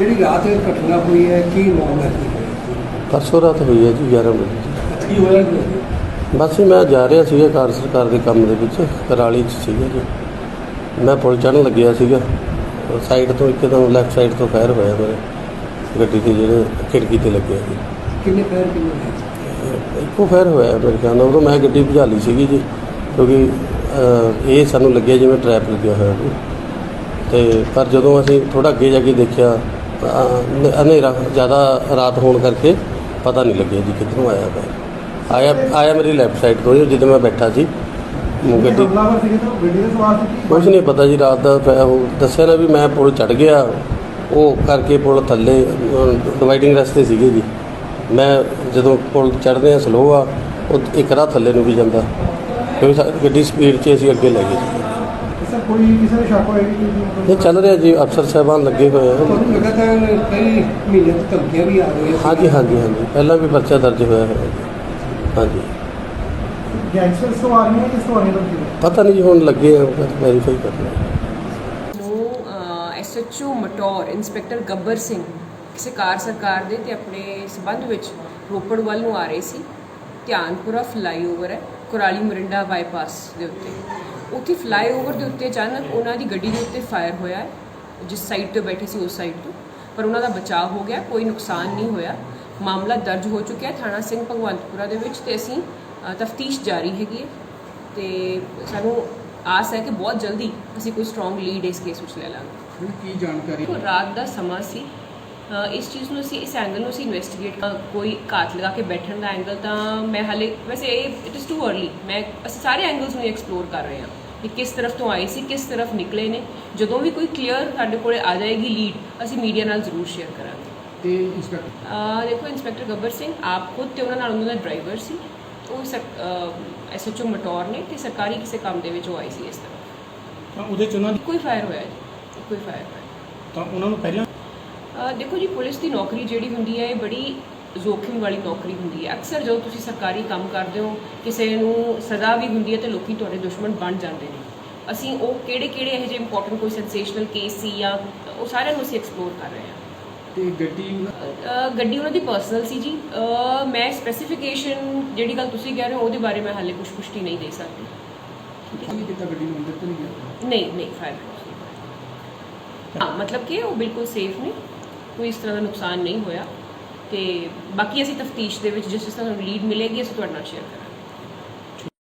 ਰਾਤ ਇਹ ਘਟਨਾ ਹੋਈ ਹੈ ਕੀ ਮਾਮਲਾ ਕੀ ਹੈ ਪਰਸੋਂ ਰਾਤ ਹੋਈ ਹੈ ਜੀ 11 ਵਜੇ। ਕੀ ਹੋਇਆ ਜੀ? ਬਸ ਹੀ ਮੈਂ ਜਾ ਰਿਹਾ ਸੀਗਾ ਕਾਰ ਸਰਕਾਰ ਦੇ ਕੰਮ ਦੇ ਵਿੱਚ ਕਰਾਲੀ 'ਚ ਸੀਗਾ ਜੀ। ਮੈਂ ਪੁਲ ਚੜ੍ਹਨ ਲੱਗਿਆ ਸੀਗਾ। ਸਾਈਡ ਤੋਂ ਇੱਕਦਮ ਲੈਫਟ ਸਾਈਡ ਤੋਂ ਫਾਇਰ ਹੋਇਆ ਮੇਰੇ। ਗੱਡੀ ਦੇ ਜਿਹੜੇ ਖਿੜਕੀ ਤੇ ਲੱਗਿਆ ਜੀ। ਕਿੰਨੇ ਪੈਰ ਕਿੰਨੇ ਹੈ ਇੱਕੋ ਫਾਇਰ ਹੋਇਆ ਮੇਰੇ ਖਿਆਲ ਨਾਲ ਉਦੋਂ ਮੈਂ ਗੱਡੀ ਭਜਾ ਲਈ ਸੀਗੀ ਜੀ। ਕਿਉਂਕਿ ਅਹ, ਇਹ ਸਾਨੂੰ ਲੱਗਿਆ ਜਿਵੇਂ ਟ੍ਰੈਪ ਲੱਗਿਆ ਹੋਇਆ ਕੋਈ ਤੇ ਪਰ ਜਦੋਂ ਅਸੀਂ ਥੋੜਾ ਅੱਗੇ ਜਾ ਕੇ ਦੇਖਿਆ ਹਨੇਰਾ ਜ਼ਿਆਦਾ ਰਾਤ ਹੋਣ ਕਰਕੇ ਪਤਾ ਨਹੀਂ ਲੱਗਿਆ ਜੀ ਕਿੱਧਰੋਂ ਆਇਆ ਫਾਇਰ ਆਇਆ ਆਇਆ ਮੇਰੀ ਲੈਫਟ ਸਾਈਡ ਤੋਂ ਹੀ, ਜਦੋਂ ਮੈਂ ਬੈਠਾ ਸੀ। ਗੱਡੀ ਹਮਲਾਵਰ ਸੀਗੇ ਤਾਂ? ਗੱਡੀ ਦੇ ਸਵਾਰ ਸੀ ਕੀ ਕੁਛ ਨਹੀਂ ਪਤਾ ਜੀ ਰਾਤ ਦਾ ਉਹ ਦੱਸਿਆ ਨਾ ਵੀ ਮੈਂ ਪੁਲ ਚੜ ਗਿਆ। ਉਹ ਕਰਕੇ ਪੁਲ ਥੱਲੇ ਡਿਵਾਈਡਿੰਗ ਰਸਤੇ ਸੀਗੇ ਜੀ। ਮੈਂ ਜਦੋਂ ਪੁਲ ਚੜ੍ਹਦੇ ਆ ਸਲੋ ਆ ਉਹ ਇੱਕ ਰਾਹ ਥੱਲੇ ਨੂੰ ਵੀ ਜਾਂਦਾ। ਕਿਉਂਕਿ ਗੱਡੀ ਸਪੀਡ 'ਚ ਅਸੀਂ ਅੱਗੇ ਲੈ ਗਏ ਸਰ ਕੋਈ ਕਿਸੇ ਦੇ ਸ਼ੱਕ ਹੋਏਗੀ ਕਿ ਮਤਲਬ ਇਹ ਚੱਲ ਰਿਹਾ ਜੀ ਅਫਸਰ ਸਾਹਿਬਾਨ ਲੱਗੇ ਹੋਏ ਆ। ਤੁਹਾਨੂੰ ਲਗਾਤਾਰ ਕਈ ਮਹੀਨਿਆਂ ਤੋਂ ਧਮਕੀਆਂ ਵੀ ਆ ਰਹੀਆਂ ਸੀ। ਹਾਂਜੀ ਹਾਂਜੀ ਹਾਂਜੀ। ਪਹਿਲਾਂ ਵੀ ਪਰਚਾ ਦਰਜ ਹੋਇਆ ਹੈ। ਹਾਂਜੀ। ਗੈਂਗਸਟਰ ਸਵਾਰੀਆਂ ਕਿਸ ਸਵਾਰੀਆਂ ਦਾ ਸੀ ਪਤਾ ਨਹੀਂ ਜੀ ਹੁਣ ਲੱਗੇ ਆ ਵੈਰੀਫਾਈ ਕਰਨਾ ਨੂੰ ਐਸਐਚਓ ਮਟੌਰ ਇੰਸਪੈਕਟਰ ਗੱਬਰ ਸਿੰਘ ਕਿਸੇ ਕਾਰ ਸਰਕਾਰ ਦੇ ਤੇ ਆਪਣੇ ਸਬੰਧ ਵਿੱਚ ਰੋਪੜ ਵੱਲ ਨੂੰ ਆ ਰਹੇ ਸੀ। ਧਿਆਨਪੁਰਾ ਫਲਾਈਓਵਰ ਹੈ ਕੁਰਾਲੀ ਮਰਿੰਡਾ ਬਾਈਪਾਸ ਦੇ ਉੱਤੇ। ਉੱਥੇ ਫਲਾਈਓਵਰ ਦੇ ਉੱਤੇ ਅਚਾਨਕ ਉਹਨਾਂ ਦੀ ਗੱਡੀ ਦੇ ਉੱਤੇ ਫਾਇਰ ਹੋਇਆ ਹੈ ਜਿਸ ਸਾਈਡ ਤੇ ਬੈਠੇ ਸੀ ਉਸ ਸਾਈਡ ਤੋਂ ਪਰ ਉਹਨਾਂ ਦਾ ਬਚਾਅ ਹੋ ਗਿਆ ਕੋਈ ਨੁਕਸਾਨ ਨਹੀਂ ਹੋਇਆ। ਮਾਮਲਾ ਦਰਜ ਹੋ ਚੁੱਕਿਆ ਹੈ ਥਾਣਾ ਸਿੰਘ ਭਗਵੰਤਪੁਰਾ ਦੇ ਵਿੱਚ ਤੇ ਅਸੀਂ ਤਫਤੀਸ਼ ਜਾਰੀ ਹੈਗੀ ਹੈ। ਤੇ ਸਾਨੂੰ ਆਸ ਹੈ ਕਿ ਬਹੁਤ ਜਲਦੀ ਅਸੀਂ ਕੋਈ ਸਟਰੋਂਗ ਲੀਡ ਇਸ ਕੇਸ ਵਿੱਚ ਲੈ ਲਾਂਗੇ। ਹੁਣ ਕੀ ਜਾਣਕਾਰੀ? ਰਾਤ ਦਾ ਸਮਾਂ ਸੀ। ਇਸ ਚੀਜ਼ ਨੂੰ ਅਸੀਂ ਇਸ ਐਂਗਲ ਨੂੰ ਅਸੀਂ ਇਨਵੈਸਟੀਗੇਟ ਕੋਈ ਘਾਤ ਲਗਾ ਕੇ ਬੈਠਣ ਦਾ ਐਂਗਲ ਤਾਂ ਮੈਂ ਹਾਲੇ ਵੈਸੇ ਇਹ ਇਟ ਇਜ਼ ਟੂ अर्ਲੀ ਮੈਂ ਅਸੀਂ ਸਾਰੇ ਐਂਗਲਸ ਨੂੰ ਐਕਸਪਲੋਰ ਕਰ ਰਹੇ ਹਾਂ। ਕਿ ਕਿਸ ਤਰਫ ਤੋਂ ਆਏ ਸੀ ਕਿਸ ਤਰਫ ਨਿਕਲੇ ਨੇ। ਜਦੋਂ ਵੀ ਕੋਈ ਕਲੀਅਰ ਸਾਡੇ ਕੋਲੇ ਆ ਜਾਏਗੀ ਲੀਡ ਅਸੀਂ ਮੀਡੀਆ ਨਾਲ ਜ਼ਰੂਰ ਸ਼ੇਅਰ ਕਰਾਂਗੇ। ਤੇ ਇੰਸਪੈਕਟਰ ਅ, ਦੇਖੋ ਇੰਸਪੈਕਟਰ ਗੱਬਰ ਸਿੰਘ ਆਪ ਖੁਦ ਤੇ ਉਹਨਾਂ ਨਾਲ ਉਹਨਾਂ ਦਾ ਡਰਾਈਵਰ ਸੀ। ਉਹ ਐਸਐਚਓ ਮਟੌਰ ਨੇ ਤੇ ਸਰਕਾਰੀ ਕਿਸੇ ਕੰਮ ਦੇ ਵਿੱਚ ਉਹ ਆਈ ਸੀ ਇਸ ਤਰ੍ਹਾਂ। ਤਾਂ ਉਹਦੇ ਚ ਉਹਨਾਂ ਕੋਈ ਫਾਇਰ ਹੋਇਆ ਜੀ ਕੋਈ ਫਾਇਰ ਹੋਇਆ। ਤਾਂ ਉਹਨਾਂ ਨੂੰ ਪਹਿਲਾਂ ਦੇਖੋ ਜੀ ਪੁਲਿਸ ਦੀ ਨੌਕਰੀ ਜਿਹੜੀ ਹੁੰਦੀ ਹੈ ਇਹ ਬੜੀ ਜ਼ੋਖਿਮ ਵਾਲੀ ਨੌਕਰੀ ਹੁੰਦੀ ਹੈ। ਅਕਸਰ ਜਦੋਂ ਤੁਸੀਂ ਸਰਕਾਰੀ ਕੰਮ ਕਰਦੇ ਹੋ ਕਿਸੇ ਨੂੰ ਸਜ਼ਾ ਵੀ ਹੁੰਦੀ ਹੈ ਤੇ ਲੋਕੀ ਤੁਹਾਡੇ ਦੁਸ਼ਮਣ ਬਣ ਜਾਂਦੇ ਨੇ। ਅਸੀਂ ਉਹ ਕਿਹੜੇ ਕਿਹੜੇ ਇਹੋ ਜਿਹੇ ਇੰਪੋਰਟੈਂਟ ਕੋਈ ਸੈਂਸੇਸ਼ਨਲ ਕੇਸ ਸੀ ਜਾਂ ਉਹ ਸਾਰਿਆਂ ਨੂੰ ਅਸੀਂ ਐਕਸਪਲੋਰ ਕਰ ਰਹੇ ਹਾਂ। ਤੇ ਗੱਡੀ ਗੱਡੀ ਉਹਨਾਂ ਦੀ ਪਰਸਨਲ ਸੀ ਜੀ। ਮੈਂ ਸਪੈਸੀਫਿਕੇਸ਼ਨ ਜਿਹੜੀ ਗੱਲ ਤੁਸੀਂ ਕਹਿ ਰਹੇ ਹੋ ਉਹਦੇ ਬਾਰੇ ਮੈਂ ਹਾਲੇ ਕੁਝ ਪੁਸ਼ਟੀ ਨਹੀਂ ਦੇ ਸਕਦੀ। ਕੀ ਕੀਤਾ ਗੱਡੀ ਨੂੰ ਅੰਦਰ ਤਾਂ ਨਹੀਂ ਗਿਆ ਨਹੀਂ ਨਹੀਂ ਫਾਇਰ ਹਾਂ ਮਤਲਬ ਕਿ ਉਹ ਬਿਲਕੁਲ ਸੇਫ ਨੇ। ਕੋਈ ਇਸ ਤਰ੍ਹਾਂ ਦਾ ਨੁਕਸਾਨ ਨਹੀਂ ਹੋਇਆ। ਤੇ ਬਾਕੀ ਅਸੀਂ ਤਫਤੀਸ਼ ਦੇ ਵਿੱਚ ਜਿਸ ਜਿਸ ਤਰ੍ਹਾਂ ਲੀਡ ਮਿਲੇਗੀ, ਅਸੀਂ ਤੁਹਾਡੇ ਨਾਲ ਸ਼ੇਅਰ ਕਰਾਂਗੇ।